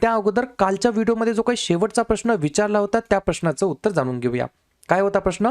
त्या अगोदर कालच्या व्हिडिओमध्ये जो काही शेवटचा प्रश्न विचारला होता त्या प्रश्नाचं उत्तर जाणून घेऊया. काय होता प्रश्न?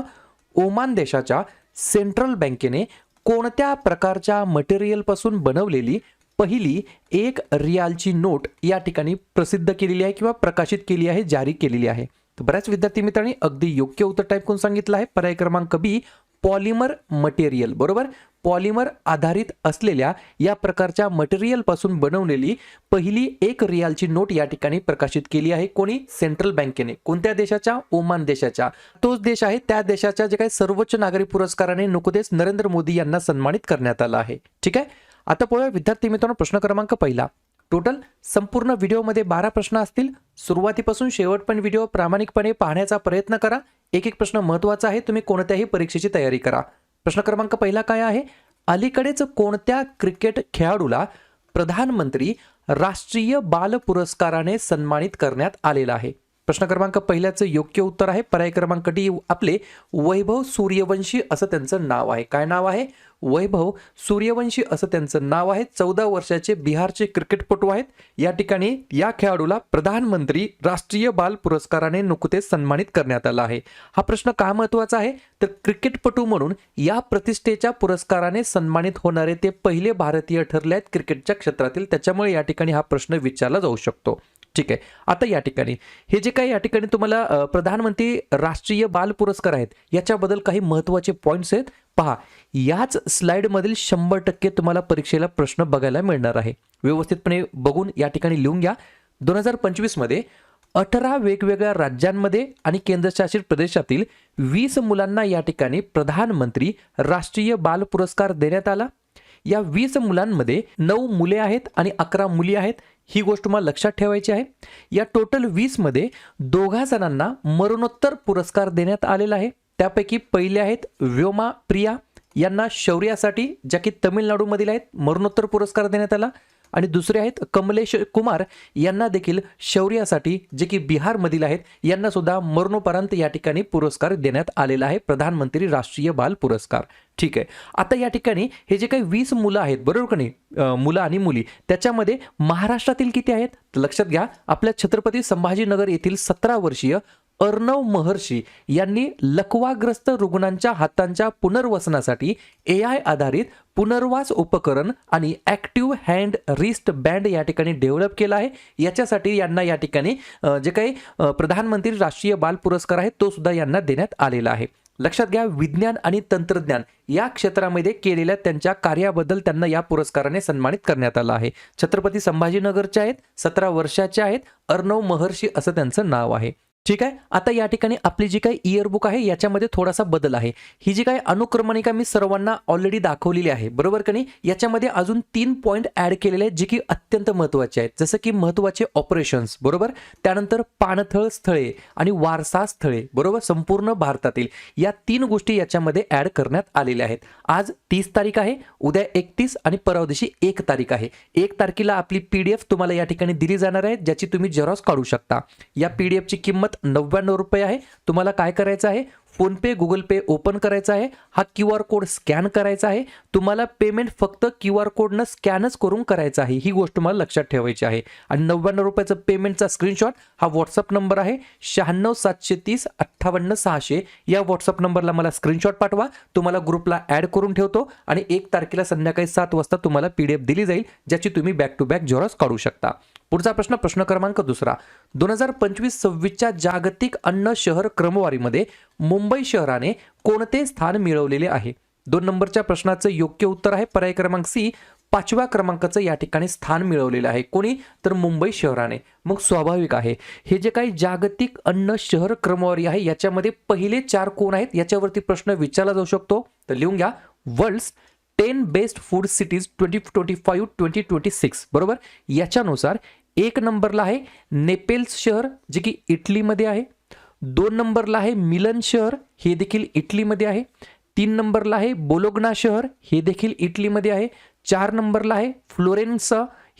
ओमान देशाच्या सेंट्रल बँकेने कोणत्या प्रकारच्या मटेरियलपासून बनवलेली पहिली एक रियालची नोट या ठिकाणी प्रसिद्ध केलेली आहे किंवा प्रकाशित केली आहे जारी केलेली आहे? तर बऱ्याच विद्यार्थी मित्रांनी अगदी योग्य उत्तर टाईप करून सांगितलं आहे. पर्याय क्रमांक बी पॉलिमर मटेरियल बरोबर? पॉलिमर आधारित असलेल्या या प्रकारच्या मटेरियलपासून बनवलेली पहिली एक रियालची नोट या ठिकाणी प्रकाशित केली आहे. कोणी? सेंट्रल बँकेने कोणत्या देशाच्या? ओमान देशाच्या. तोच देश आहे. त्या देशाच्या जे काही सर्वोच्च नागरी पुरस्काराने नुकतेच नरेंद्र मोदी यांना सन्मानित करण्यात आलं आहे. ठीक आहे? आता पाहूया विद्यार्थी मित्रांनो प्रश्न क्रमांक पहिला. टोटल संपूर्ण व्हिडिओमध्ये बारा प्रश्न असतील. सुरुवातीपासून शेवट पण व्हिडिओ प्रामाणिकपणे पाहण्याचा प्रयत्न करा. एक एक प्रश्न महत्त्वाचा आहे तुम्ही कोणत्याही परीक्षेची तयारी करा. प्रश्न क्रमांक पहिला काय आहे? अलीकडेच कोणत्या क्रिकेट खेळाडूला प्रधानमंत्री राष्ट्रीय बाल पुरस्काराने सन्मानित करण्यात आलेला आहे? प्रश्न क्रमांक पहिल्याचं योग्य उत्तर आहे. पर्याय क्रमांक डी आपले वैभव सूर्यवंशी असं त्यांचं नाव आहे. काय नाव आहे? वैभव सूर्यवंशी असं त्यांचं नाव आहे. चौदा वर्षाचे बिहारचे क्रिकेटपटू आहेत. या ठिकाणी या खेळाडूला प्रधानमंत्री राष्ट्रीय बाल पुरस्काराने नुकतेच सन्मानित करण्यात आला आहे. हा प्रश्न का महत्त्वाचा आहे? तर क्रिकेटपटू म्हणून या प्रतिष्ठेच्या पुरस्काराने सन्मानित होणारे ते पहिले भारतीय ठरले आहेत क्रिकेटच्या क्षेत्रातील. त्याच्यामुळे या ठिकाणी हा प्रश्न विचारला जाऊ शकतो. ठीक आहे. आता या ठिकाणी. हे जे काही या ठिकाणी तुम्हाला प्रधानमंत्री राष्ट्रीय बाल पुरस्कार आहेत याच्याबद्दल काही महत्त्वाचे पॉईंट्स आहेत पहा. याच स्लाईडमधील शंभर टक्के तुम्हाला परीक्षेला प्रश्न बघायला मिळणार आहे. व्यवस्थितपणे बघून या ठिकाणी लिहून घ्या. दोन हजार पंचवीसमध्ये अठरा वेगवेगळ्या राज्यांमध्ये आणि केंद्रशासित प्रदेशातील वीस मुलांना या ठिकाणी प्रधानमंत्री राष्ट्रीय बाल पुरस्कार देण्यात आला. या वीस मुलांमध्ये नऊ मुले आहेत आणि अकरा मुली आहेत. ही गोष्ट तुम्हाला लक्षात ठेवायची आहे. या टोटल वीसमध्ये दोघा जणांना मरणोत्तर पुरस्कार देण्यात आलेला आहे. त्यापैकी पहिले आहेत व्योमा प्रिया. यांना शौर्यासाठी ज्या की तमिळनाडूमधील आहेत मरणोत्तर पुरस्कार देण्यात आला. आणि दुसरे आहेत कमलेश कुमार. यांना देखील शौर्यासाठी जे की बिहारमधील आहेत यांना सुद्धा मरणोपरांत या ठिकाणी पुरस्कार देण्यात आलेला आहे. प्रधानमंत्री राष्ट्रीय बाल पुरस्कार. ठीक आहे. आता या ठिकाणी हे जे काही वीस मुलं आहेत बरोबर का नाही? मुलं आणि मुली त्याच्यामध्ये महाराष्ट्रातील किती आहेत? लक्षात घ्या आपल्या छत्रपती संभाजीनगर येथील सतरा वर्षीय अर्णव महर्षी यांनी लकवाग्रस्त रुग्णांच्या हातांच्या पुनर्वसनासाठी ए आय आधारित पुनर्वास उपकरण आणि ॲक्टिव्ह हँड रिस्ट बँड या ठिकाणी डेव्हलप केला आहे. याच्यासाठी यांना या ठिकाणी जे काही प्रधानमंत्री राष्ट्रीय बाल पुरस्कार आहे तो सुद्धा यांना देण्यात आलेला आहे. लक्षात घ्या विज्ञान आणि तंत्रज्ञान या क्षेत्रामध्ये केलेल्या त्यांच्या कार्याबद्दल त्यांना या पुरस्काराने सन्मानित करण्यात आलं आहे. छत्रपती संभाजीनगरचे आहेत सतरा वर्षाचे आहेत अर्णव महर्षी असं त्यांचं नाव आहे. ठीक आहे? आता या ठिकाणी आपली जी काही इयरबुक आहे याच्यामध्ये थोडासा बदल आहे. ही जी काही अनुक्रमणिका मी सर्वांना ऑलरेडी दाखवलेली आहे बरोबर का नाही? याच्यामध्ये अजून तीन पॉईंट ॲड केलेले आहेत जे की अत्यंत महत्त्वाचे आहेत. जसं की महत्त्वाचे ऑपरेशन्स बरोबर? त्यानंतर पाणथळ स्थळे आणि वारसा स्थळे बरोबर? संपूर्ण भारतातील या तीन गोष्टी याच्यामध्ये ॲड करण्यात आलेल्या आहेत. आज तीस तारीख आहे उद्या एकतीस आणि परवा दिवशी एक तारीख आहे. एक तारखेला आपली पी डी एफ तुम्हाला या ठिकाणी दिली जाणार आहे ज्याची तुम्ही झेरॉक्स काढू शकता. या पी डी एफची किंमत नव्याण्णव रुपये आहे. तुम्हाला काय करायचं आहे? फोनपे गुगल पे ओपन करायचा आहे. हा क्यू आर कोड स्कॅन करायचा आहे. तुम्हाला पेमेंट फक्त क्यू आर कोडनं स्कॅनच करून करायचं आहे. ही गोष्ट तुम्हाला लक्षात ठेवायची आहे. आणि नव्याण्णव रुपयाचं पेमेंटचा स्क्रीनशॉट हा व्हॉट्सअप नंबर आहे. शहाण्णव सातशे तीस अठ्ठावन्न सहाशे. या व्हॉट्सअप नंबरला मला स्क्रीनशॉट पाठवा. तुम्हाला ग्रुपला ॲड करून ठेवतो. आणि एक तारखेला संध्याकाळी सात वाजता तुम्हाला पी डी एफ दिली जाईल ज्याची तुम्ही बॅक टू बॅक झेरॉक्स काढू शकता. पुढचा प्रश्न प्रश्न क्रमांक दुसरा. दोन हजार पंचवीस सव्वीसच्या जागतिक अन्न शहर क्रमवारीमध्ये मुंबई शहराने कोणते स्थान मिळवलेले आहे? दोन नंबरच्या प्रश्नाचं योग्य उत्तर आहे. पर्याय क्रमांक सी पाचव्या क्रमांकाचं या ठिकाणी स्थान मिळवलेलं आहे. कोणी? तर मुंबई शहराने. मग स्वाभाविक आहे. हे जे काही जागतिक अन्न शहर क्रमवारी आहे याच्यामध्ये पहिले चार कोण आहेत? याच्यावरती प्रश्न विचारला जाऊ शकतो. तर लिहून घ्या. World's ten best food cities twenty twenty five twenty twenty six. बरोबर? याच्यानुसार एक नंबरला आहे नेपेल्स शहर जे की इटलीमध्ये आहे. दोन नंबरला आहे मिलन शहर हे देखील इटलीमध्ये आहे. तीन नंबरला आहे बोलोग्ना शहर हे देखील इटलीमध्ये आहे. चार नंबरला आहे फ्लोरेन्स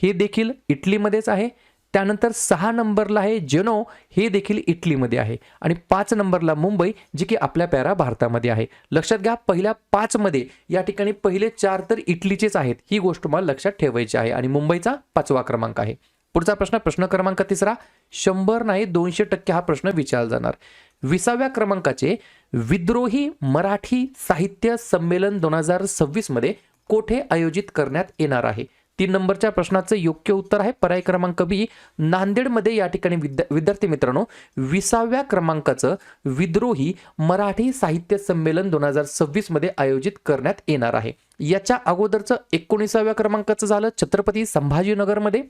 हे देखील इटलीमध्येच आहे. त्यानंतर सहा नंबरला आहे जेनो हे देखील इटलीमध्ये आहे. आणि पाच नंबरला मुंबई जी की आपल्या पॅरा भारतामध्ये आहे. लक्षात घ्या पहिल्या पाचमध्ये या ठिकाणी पहिले चार तर इटलीचेच आहेत. ही गोष्ट मला लक्षात ठेवायची आहे. आणि मुंबईचा पाचवा क्रमांक आहे. पुढचा प्रश्न प्रश्न क्रमांक तिसरा शंभर नाही दोनशे टक्के हा प्रश्न विचारला जाणार. विसाव्या क्रमांकाचे विद्रोही मराठी साहित्य संमेलन दोन हजार सव्वीसमध्ये कोठे आयोजित करण्यात येणार आहे? तीन नंबरच्या प्रश्नाचं योग्य उत्तर आहे. पर्याय क्रमांक बी नांदेडमध्ये या ठिकाणी विद्या विद्यार्थी मित्रांनो विसाव्या क्रमांकाचं विद्रोही मराठी साहित्य संमेलन दोन हजार सव्वीसमध्ये आयोजित करण्यात येणार आहे. याच्या अगोदरचं एकोणीसाव्या क्रमांकाचं झालं छत्रपती संभाजीनगरमध्ये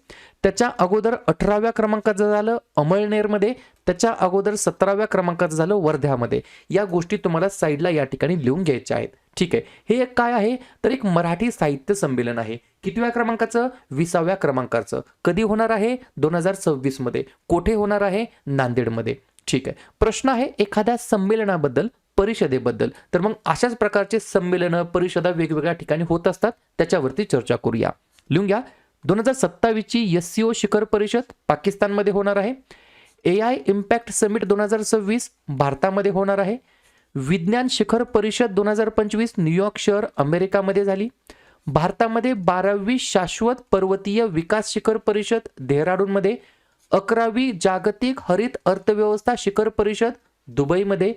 त्याच्या अगोदर अठराव्या क्रमांकाचं झालं अमळनेरमध्ये त्याच्या अगोदर सतराव्या क्रमांकाचं झालं वर्ध्यामध्ये. या गोष्टी तुम्हाला साईडला या ठिकाणी लिहून घ्यायच्या आहेत. ठीक आहे. हे एक काय आहे? तर एक मराठी साहित्य संमेलन आहे. कितव्या क्रमांकाचं? विसाव्या क्रमांकाचं. कधी होणार आहे? दोन हजार सव्वीसमध्ये. कोठे होणार आहे? नांदेडमध्ये. ठीक आहे. प्रश्न आहे एखाद्या संमेलनाबद्दल परिषदेबद्दल. तर मग अशाच प्रकारचे संमेलनं परिषदा वेगवेगळ्या ठिकाणी होत असतात. त्याच्यावरती चर्चा करूया. लिहून घ्या. दोन हजार सत्तावीसची एस सी ओ शिखर परिषद पाकिस्तानमध्ये होणार आहे. ए आय इम्पॅक्ट समिट दोन हजार सव्वीस भारतामध्ये होणार आहे. विज्ञान शिखर परिषद दोन हजार पंचवीस न्यूयॉर्क शहर अमेरिकामध्ये झाली. भारतामध्ये बारावी शाश्वत पर्वतीय विकास शिखर परिषद देहराडूनमध्ये. अकरावी जागतिक हरित अर्थव्यवस्था शिखर परिषद दुबईमध्ये.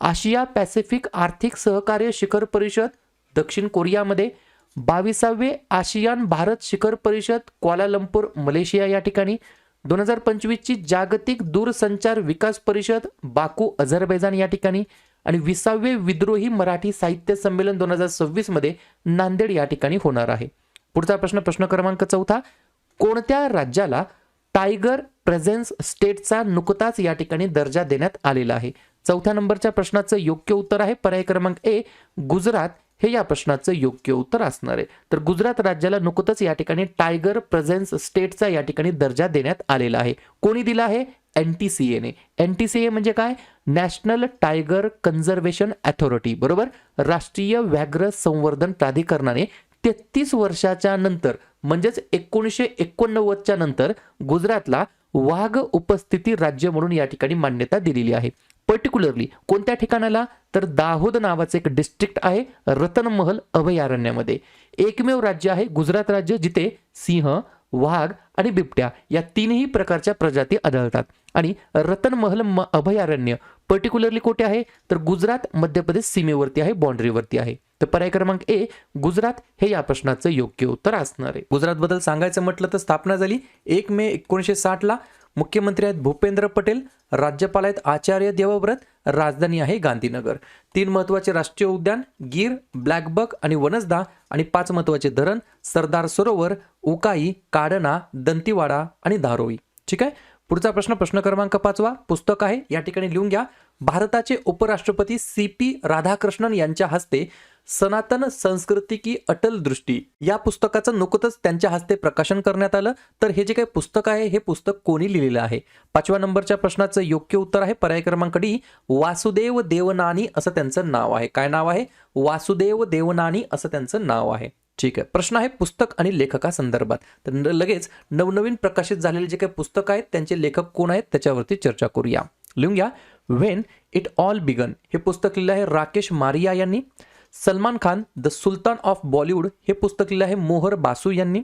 आशिया पॅसिफिक आर्थिक सहकार्य शिखर परिषद दक्षिण कोरियामध्ये बावीसावे आशियान भारत शिखर परिषद क्वालालंपूर मलेशिया या ठिकाणी. दोन हजार पंचवीसची जागतिक दूरसंचार विकास परिषद बाकू अझरबैजान या ठिकाणी. आणि विसावे विद्रोही मराठी साहित्य संमेलन दोन हजार सव्वीसमध्ये नांदेड या ठिकाणी होणार आहे. पुढचा प्रश्न प्रश्न क्रमांक चौथा. कोणत्या राज्याला टायगर प्रेझेन्स स्टेटचा नुकताच या ठिकाणी दर्जा देण्यात आलेला आहे? चौथ्या नंबरच्या प्रश्नाचं योग्य उत्तर आहे. पर्याय क्रमांक ए गुजरात. हे या प्रश्नाचं योग्य उत्तर असणार आहे. तर गुजरात राज्याला नुकतंच या ठिकाणी टायगर प्रेझेन्स स्टेटचा या ठिकाणी दर्जा देण्यात आलेला आहे. कोणी दिला आहे? एन टी सी एने एन टी सी ए म्हणजे काय? नॅशनल टायगर कन्झर्वेशन अथॉरिटी बरोबर? राष्ट्रीय व्याघ्र संवर्धन प्राधिकरणाने तेहतीस वर्षाच्या नंतर म्हणजेच एकोणीसशे एकोणनव्वदच्या नंतर गुजरातला वाघ उपस्थिती राज्य म्हणून या ठिकाणी मान्यता दिलेली आहे. पर्टिक्युलरली कोणत्या ठिकाणाला? तर दाहोद नावाचं एक डिस्ट्रिक्ट आहे रतनमहल अभयारण्यामध्ये. एकमेव राज्य आहे गुजरात राज्य जिथे सिंह वाघ आणि बिबट्या या तीनही प्रकारच्या प्रजाती आढळतात. आणि रतनमहल म अभयारण्य पर्टिक्युलरली कुठे आहे? तर गुजरात मध्य प्रदेश सीमेवरती आहे बाँड्रीवरती आहे. तर पर्याय क्रमांक ए गुजरात हे या प्रश्नाचं योग्य उत्तर असणार आहे. गुजरातबद्दल सांगायचं म्हटलं तर स्थापना झाली एक मे एकोणीसशे साठला. मुख्यमंत्री आहेत भूपेंद्र पटेल राज्यपाल आहेत आचार्य देवव्रत राजधानी आहे गांधीनगर. तीन महत्त्वाचे राष्ट्रीय उद्यान गिर ब्लॅकबक आणि वनसदा आणि पाच महत्त्वाचे धरण सरदार सरोवर उकाई काडना दंतीवाडा आणि धारोई. ठीक आहे? पुढचा प्रश्न प्रश्न क्रमांक पाचवा पुस्तक आहे. या ठिकाणी लिहून घ्या. भारताचे उपराष्ट्रपती सी पी राधाकृष्णन यांच्या हस्ते सनातन संस्कृती की अटल दृष्टी. या पुस्तकाचं नुकतंच त्यांच्या हस्ते प्रकाशन करण्यात आलं. तर हे जे काही पुस्तक आहे हे पुस्तक कोणी लिहिलेलं आहे? पाचव्या नंबरच्या प्रश्नाचं योग्य उत्तर आहे पर्याय क्रमांक डी वासुदेव देवनानी असं त्यांचं नाव आहे. काय नाव आहे? वासुदेव देवनानी असं त्यांचं नाव आहे. ठीक आहे. प्रश्न आहे पुस्तक आणि लेखकासंदर्भात. तर न- लगेच नवनवीन प्रकाशित झालेले जे काही पुस्तक आहेत त्यांचे लेखक कोण आहेत त्याच्यावरती चर्चा करूया. लिहून घ्या. व्हेन इट ऑल बिगन हे पुस्तक लिहिलं आहे राकेश मारिया यांनी. Salman Khan the sultan of Bollywood हे पुस्तक लिहिलं आहे मोहर बासू यांनी.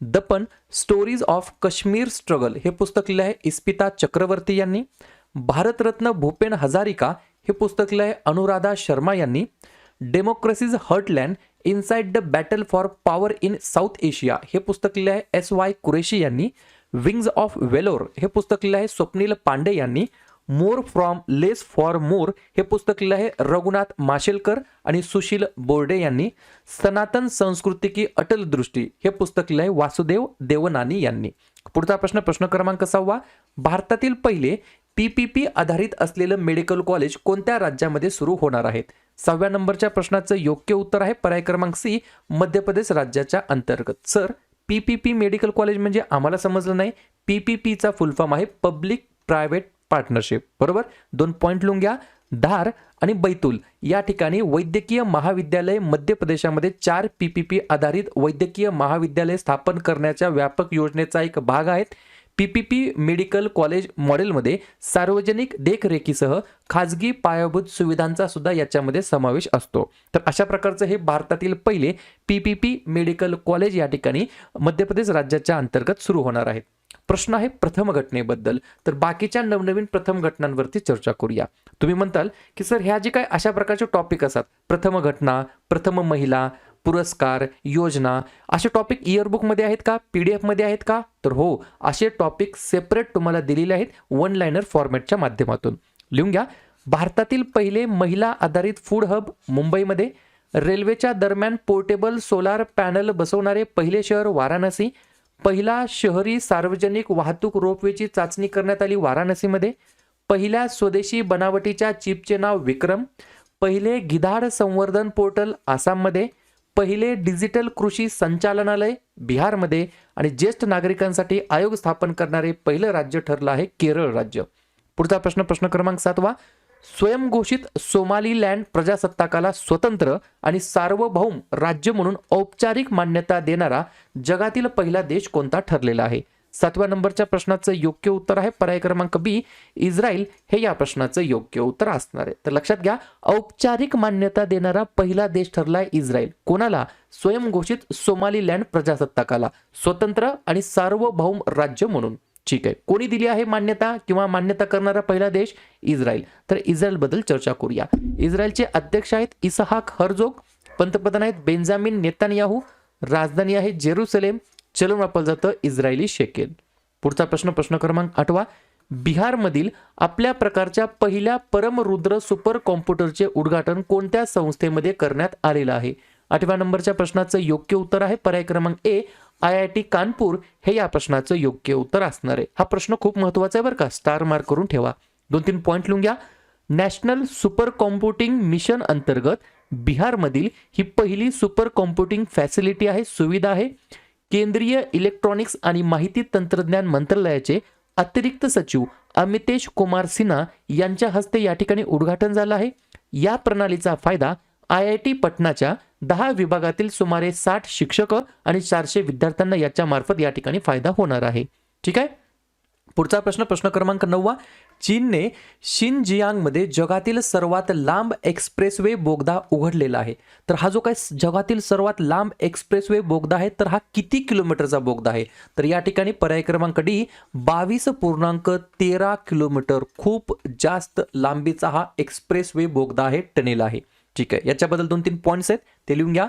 दपन स्टोरीज ऑफ काश्मीर स्ट्रगल हे पुस्तक लिहिलं आहे इस्पिता चक्रवर्ती यांनी. भारतरत्न भूपेन हजारिका हे पुस्तक लिहिलं आहे अनुराधा शर्मा यांनी. Democracy's heartland inside the battle for power in South Asia हे पुस्तक लिहिलं आहे एस वाय कुरेशी यांनी. विंग्ज ऑफ वेलोर हे पुस्तक लिहिलं आहे स्वप्नील पांडे यांनी. More from less for more हे पुस्तक लिहिलं आहे रघुनाथ माशेलकर आणि सुशील बोर्डे यांनी. सनातन संस्कृती की अटल दृष्टी हे पुस्तक लिहिलं आहे वासुदेव देवनानी यांनी. पुढचा प्रश्न प्रश्न क्रमांक सहावा. भारतातील पहिले पीपीपी आधारित असलेलं मेडिकल कॉलेज कोणत्या राज्यामध्ये सुरू होणार आहेत सहाव्या नंबरच्या प्रश्नाचं योग्य उत्तर आहे पर्याय क्रमांक सी मध्य प्रदेश राज्याच्या अंतर्गत. सर पीपीपी मेडिकल कॉलेज म्हणजे आम्हाला समजलं नाही. पी पी पीचा फुल फॉर्म आहे पब्लिक प्रायव्हेट पार्टनरशिप. बरोबर? दोन पॉईंट लिहून घ्या. धार आणि बैतूल. या ठिकाणी वैद्यकीय महाविद्यालय मध्य प्रदेशामध्ये चार पी पी पी आधारित वैद्यकीय महाविद्यालय स्थापन करण्याच्या व्यापक योजनेचा एक भाग आहेत. P P P medical college मॉडेलमध्ये सार्वजनिक देखरेखीसह खाजगी पायाभूत सुविधांचा सुद्धा याच्यामध्ये समावेश असतो. तर अशा प्रकारचं हे भारतातील पहिले P P P medical college या ठिकाणी मध्य प्रदेश राज्याच्या अंतर्गत सुरू होणार आहेत प्रश्न आहे प्रथम घटनेबद्दल. तर बाकीच्या नवनवीन प्रथम घटनांवरती चर्चा करूया. तुम्ही म्हणताल की सर ह्या जे काय अशा प्रकारचे टॉपिक असतात प्रथम घटना प्रथम महिला पुरस्कार योजना असे टॉपिक इयरबुकमध्ये आहेत का पी डी एफमध्ये आहेत का? तर हो असे टॉपिक सेपरेट तुम्हाला दिलेले आहेत वन लाईनर फॉर्मॅटच्या माध्यमातून. लिहून घ्या. भारतातील पहिले महिला आधारित फूड हब मुंबईमध्ये. रेल्वेच्या दरम्यान पोर्टेबल सोलार पॅनल बसवणारे पहिले शहर वाराणसी. पहिला शहरी सार्वजनिक वाहतूक रोपवेची चाचणी करण्यात आली वाराणसीमध्ये. पहिल्या स्वदेशी बनावटीच्या चिपचे नाव विक्रम. पहिले गिधाड संवर्धन पोर्टल आसाममध्ये. पहिले डिजिटल कृषी संचालनालय बिहारमध्ये. आणि ज्येष्ठ नागरिकांसाठी आयोग स्थापन करणारे पहिलं राज्य ठरलं आहे केरळ राज्य. पुढचा प्रश्न प्रश्न क्रमांक सातवा. स्वयंघोषित सोमालीलँड प्रजासत्ताकाला स्वतंत्र आणि सार्वभौम राज्य म्हणून औपचारिक मान्यता देणारा जगातील पहिला देश कोणता ठरलेला आहे? सातव्या नंबरच्या प्रश्नाचं योग्य उत्तर आहे पर्याय क्रमांक बी. इस्रायल. हे या प्रश्नाचं योग्य उत्तर असणार आहे. तर लक्षात घ्या औपचारिक मान्यता देणारा पहिला देश ठरला आहे इस्रायल. कोणाला? स्वयंघोषित सोमालीलँड प्रजासत्ताकाला. स्वतंत्र आणि सार्वभौम राज्य म्हणून. ठीक आहे. कोणी दिली आहे मान्यता किंवा मान्यता करणारा पहिला देश? इस्रायल. तर इस्रायलबद्दल चर्चा करूया. इस्रायलचे अध्यक्ष आहेत इसहाक हरजोग पंतप्रधान आहेत बेंजामिन नेतान्याहू राजधानी आहे जेरुसलेम. चलन वापरलं जातं इस्रायली शेकेल. पुढचा प्रश्न प्रश्न क्रमांक आठवा. बिहारमधील आपल्या प्रकारच्या पहिल्या परमरुद्र सुपर कॉम्प्युटरचे उद्घाटन कोणत्या संस्थेमध्ये करण्यात आलेलं आहे? आठव्या नंबरच्या प्रश्नाचं योग्य उत्तर आहे. पर्याय क्रमांक A I I T Kanpur हे या प्रश्नाचं योग्य उत्तर असणार आहे. हा प्रश्न खूप महत्त्वाचा आहे बरं का. स्टार मार्क करून ठेवा. दोन तीन पॉईंट लिहून घ्या. नॅशनल सुपर कॉम्प्युटिंग मिशन अंतर्गत बिहारमधील ही पहिली सुपर कॉम्प्युटिंग फॅसिलिटी आहे सुविधा आहे. केंद्रीय इलेक्ट्रॉनिक्स आणि माहिती तंत्रज्ञान मंत्रालयाचे अतिरिक्त सचिव अमितेश कुमार सिन्हा यांच्या हस्ते या ठिकाणी उद्घाटन झालं आहे. या प्रणालीचा फायदा आय आय टी पटनाच्या दहा विभागातील सुमारे साठ शिक्षक आणि चारशे विद्यार्थ्यांना याच्या मार्फत या ठिकाणी फायदा होणार आहे. ठीक आहे? पुढचा प्रश्न प्रश्न क्रमांक नववा. चीनने शिनजियांगमध्ये जगातील सर्वात लांब एक्सप्रेसवे बोगदा उघडलेला आहे. तर हा जो काय जगातील सर्वात लांब एक्सप्रेसवे बोगदा आहे तर हा किती किलोमीटरचा बोगदा आहे? तर या ठिकाणी पर्याय क्रमांक डी बावीस पूर्णांक तेरा किलोमीटर. खूप जास्त लांबीचा हा एक्सप्रेसवे बोगदा आहे टनेल आहे. ठीक आहे. याच्याबद्दल दोन तीन पॉईंट्स आहेत. ते लिहून घ्या.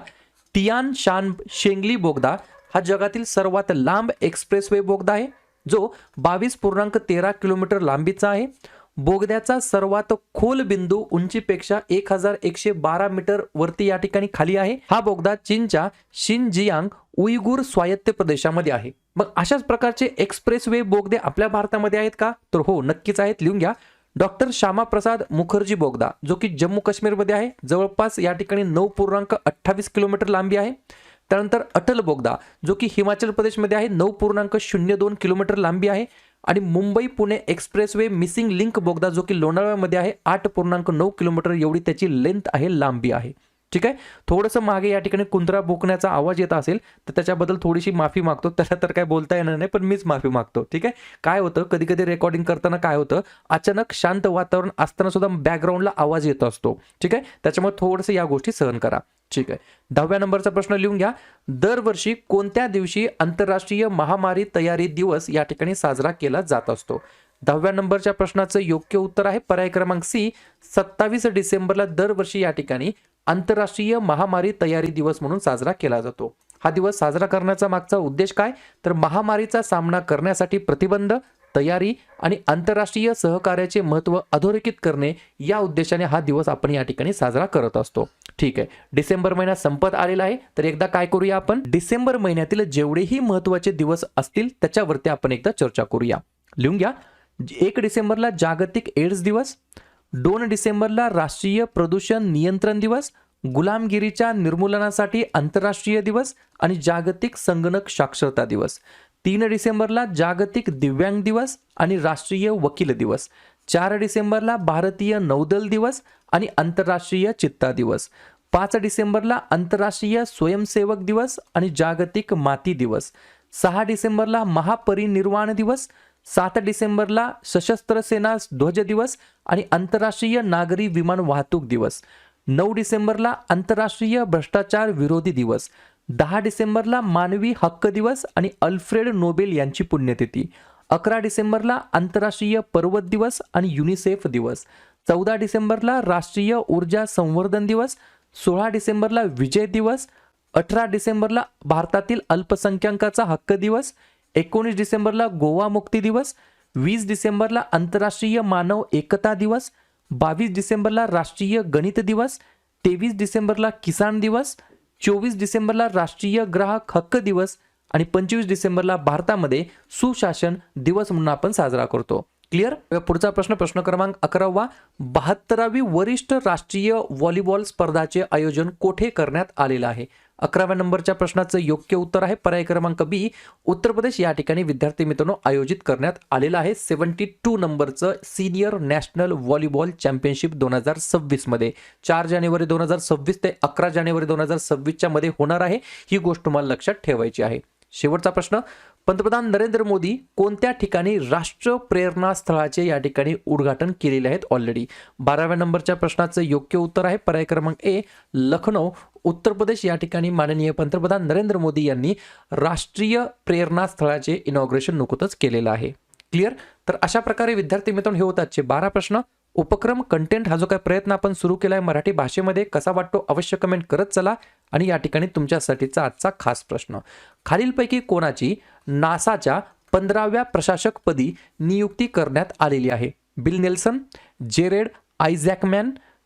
तियान शान शेंगली बोगदा हा जगातील सर्वात लांब एक्सप्रेसवे बोगदा आहे. जो बावीस पूर्णांक तेरा किलोमीटर लांबीचा आहे. बोगद्याचा सर्वात खोल बिंदू उंचीपेक्षा एक हजार एकशे बारा मीटर वरती या ठिकाणी खाली आहे. हा बोगदा चीनच्या शिनजियांग उईगुर स्वायत्त प्रदेशामध्ये आहे. मग अशाच प्रकारचे एक्सप्रेस वे बोगदे आपल्या भारतामध्ये आहेत का? तर हो नक्कीच आहेत. लिहून घ्या. डॉक्टर श्यामाप्रसाद मुखर्जी बोगदा जो की जम्मू काश्मीरमध्ये आहे. जवळपास या ठिकाणी नऊ पूर्णांक अठ्ठावीस किलोमीटर लांबी आहे. त्यानंतर अटल बोगदा जो की हिमाचल प्रदेशमध्ये आहे. नऊ पूर्णांक शून्य दोन किलोमीटर लांबी आहे. आणि Mumbai Pune expressway missing link बोगदा जो की लोणावळ्यामध्ये आहे. आठ पूर्णांक नऊ किलोमीटर एवढी त्याची लेंथ आहे लांबी आहे. ठीक आहे? थोडंसं मागे या ठिकाणी कुंत्रा बोकण्याचा आवाज येत असेल तर त्याच्याबद्दल थोडीशी माफी मागतो. त्याला तर काय बोलता येणार नाही पण मीच माफी मागतो. ठीक आहे? काय होतं? कधी कधी रेकॉर्डिंग करताना काय होतं? अचानक शांत वातावरण असताना सुद्धा बॅकग्राऊंडला आवाज येत असतो. ठीक आहे? त्याच्यामुळे थोडंसं या गोष्टी सहन करा. ठीक आहे? दहाव्या नंबरचा प्रश्न लिहून घ्या. दरवर्षी कोणत्या दिवशी आंतरराष्ट्रीय महामारी तयारी दिवस या ठिकाणी साजरा केला जात असतो? दहाव्या नंबरच्या प्रश्नाचं योग्य उत्तर आहे. पर्याय क्रमांक सी सत्तावीस डिसेंबरला दरवर्षी या ठिकाणी आंतरराष्ट्रीय महामारी तयारी दिवस म्हणून साजरा केला जातो. हा दिवस साजरा करण्याचा मागचा उद्देश काय? तर महामारीचा सामना करण्यासाठी प्रतिबंध तयारी आणि आंतरराष्ट्रीय सहकार्याचे महत्त्व अधोरेखित करणे या उद्देशाने हा दिवस आपण या ठिकाणी साजरा करत असतो. ठीक आहे. डिसेंबर महिना संपत आलेला आहे. तर एकदा काय करूया आपण? डिसेंबर महिन्यातील जेवढेही महत्त्वाचे दिवस असतील त्याच्यावरती आपण एकदा चर्चा करूया. लिहून घ्या. एक डिसेंबरला जागतिक एड्स दिवस दोन डिसेंबरला राष्ट्रीय प्रदूषण नियंत्रण दिवस गुलामगिरीच्या निर्मूलनासाठी आंतरराष्ट्रीय दिवस आणि जागतिक संगणक साक्षरता दिवस. तीन डिसेंबरला जागतिक दिव्यांग दिवस आणि राष्ट्रीय वकील दिवस. चार डिसेंबरला भारतीय नौदल दिवस आणि आंतरराष्ट्रीय चित्ता दिवस. पाच डिसेंबरला आंतरराष्ट्रीय स्वयंसेवक दिवस आणि जागतिक माती दिवस. सहा डिसेंबरला महापरिनिर्वाण दिवस सात डिसेंबरला सशस्त्र सेना ध्वज दिवस आणि आंतरराष्ट्रीय नागरी विमान वाहतूक दिवस. नऊ डिसेंबरला आंतरराष्ट्रीय भ्रष्टाचार विरोधी दिवस. दहा डिसेंबरला मानवी हक्क दिवस आणि अल्फ्रेड नोबेल यांची पुण्यतिथी. अकरा डिसेंबरला आंतरराष्ट्रीय पर्वत दिवस आणि युनिसेफ दिवस. चौदा डिसेंबरला राष्ट्रीय ऊर्जा संवर्धन दिवस. सोळा डिसेंबरला विजय दिवस. अठरा डिसेंबरला भारतातील अल्पसंख्याकाचा हक्क दिवस. एकोणीस डिसेंबरला गोवा मुक्ती दिवस वीस डिसेंबरला आंतरराष्ट्रीय मानव एकता दिवस बावीस डिसेंबरला राष्ट्रीय गणित दिवस तेवीस डिसेंबरला किसान दिवस चोवीस डिसेंबरला राष्ट्रीय ग्राहक हक्क दिवस आणि पंचवीस डिसेंबरला भारतामध्ये सुशासन दिवस म्हणून आपण साजरा करतो. क्लिअर पुढचा प्रश्न प्रश्न क्रमांक अकरावा. बहात्तरावी वरिष्ठ राष्ट्रीय व्हॉलीबॉल स्पर्धाचे आयोजन कोठे करण्यात आलेलं आहे? अकराव्या नंबरच्या प्रश्नाचं योग्य उत्तर आहे. पर्याय क्रमांक बी उत्तर प्रदेश या ठिकाणी विद्यार्थी मित्रांनो आयोजित करण्यात आलेलं आहे. सेवन्टी टू नंबरचं सिनियर नॅशनल व्हॉलीबॉल चॅम्पियनशिप दोन हजार सव्वीसमध्ये चार जानेवारी दोन हजार सव्वीस ते अकरा जानेवारी दोन हजार सव्वीसच्या मध्ये होणार आहे. ही गोष्ट तुम्हाला लक्षात ठेवायची आहे. शेवटचा प्रश्न पंतप्रधान नरेंद्र मोदी कोणत्या ठिकाणी राष्ट्र प्रेरणास्थळाचे या ठिकाणी उद्घाटन केलेले आहेत ऑलरेडी बाराव्या नंबरच्या प्रश्नाचं योग्य उत्तर आहे. पर्याय क्रमांक ए लखनौ. उत्तर प्रदेश या ठिकाणी माननीय पंतप्रधान नरेंद्र मोदी यांनी राष्ट्रीय प्रेरणास्थळाचे इनॉग्रेशन नुकतंच केलेलं आहे. क्लिअर तर अशा प्रकारे विद्यार्थी मित्रांनो हे होतातचे बारा प्रश्न. उपक्रम कंटेंट हा जो काही प्रयत्न आपण सुरू केला आहे मराठी भाषेमध्ये कसा वाटतो अवश्य कमेंट करत चला. आणि या ठिकाणी तुमच्यासाठीचा आजचा खास प्रश्न. खालीलपैकी कोणाची नासाच्या पंधराव्या प्रशासकपदी नियुक्ती करण्यात आलेली आहे? Bill Nelson Jared Isaacman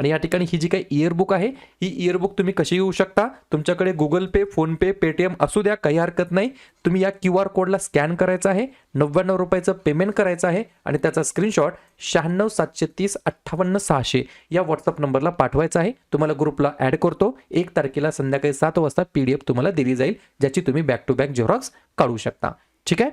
आणि या ठिकाणी ही जी काही इयरबुक आहे ही इयरबुक तुम्ही कशी घेऊ शकता? तुमच्याकडे गुगल पे फोनपे पेटीएम असू द्या काही हरकत नाही. तुम्ही या क्यू आर कोडला स्कॅन करायचं आहे. नव्याण्णव रुपयाचं पेमेंट करायचं आहे आणि त्याचा स्क्रीनशॉट शहाण्णव सातशे तीस अठ्ठावन्न सहाशे या व्हॉट्सअप नंबरला पाठवायचा आहे. तुम्हाला ग्रुपला ॲड करतो. एक तारखेला संध्याकाळी सात वाजता पी डी एफ तुम्हाला दिली जाईल ज्याची तुम्ही बॅक टू बॅक झेरॉक्स काढू शकता. ठीक आहे?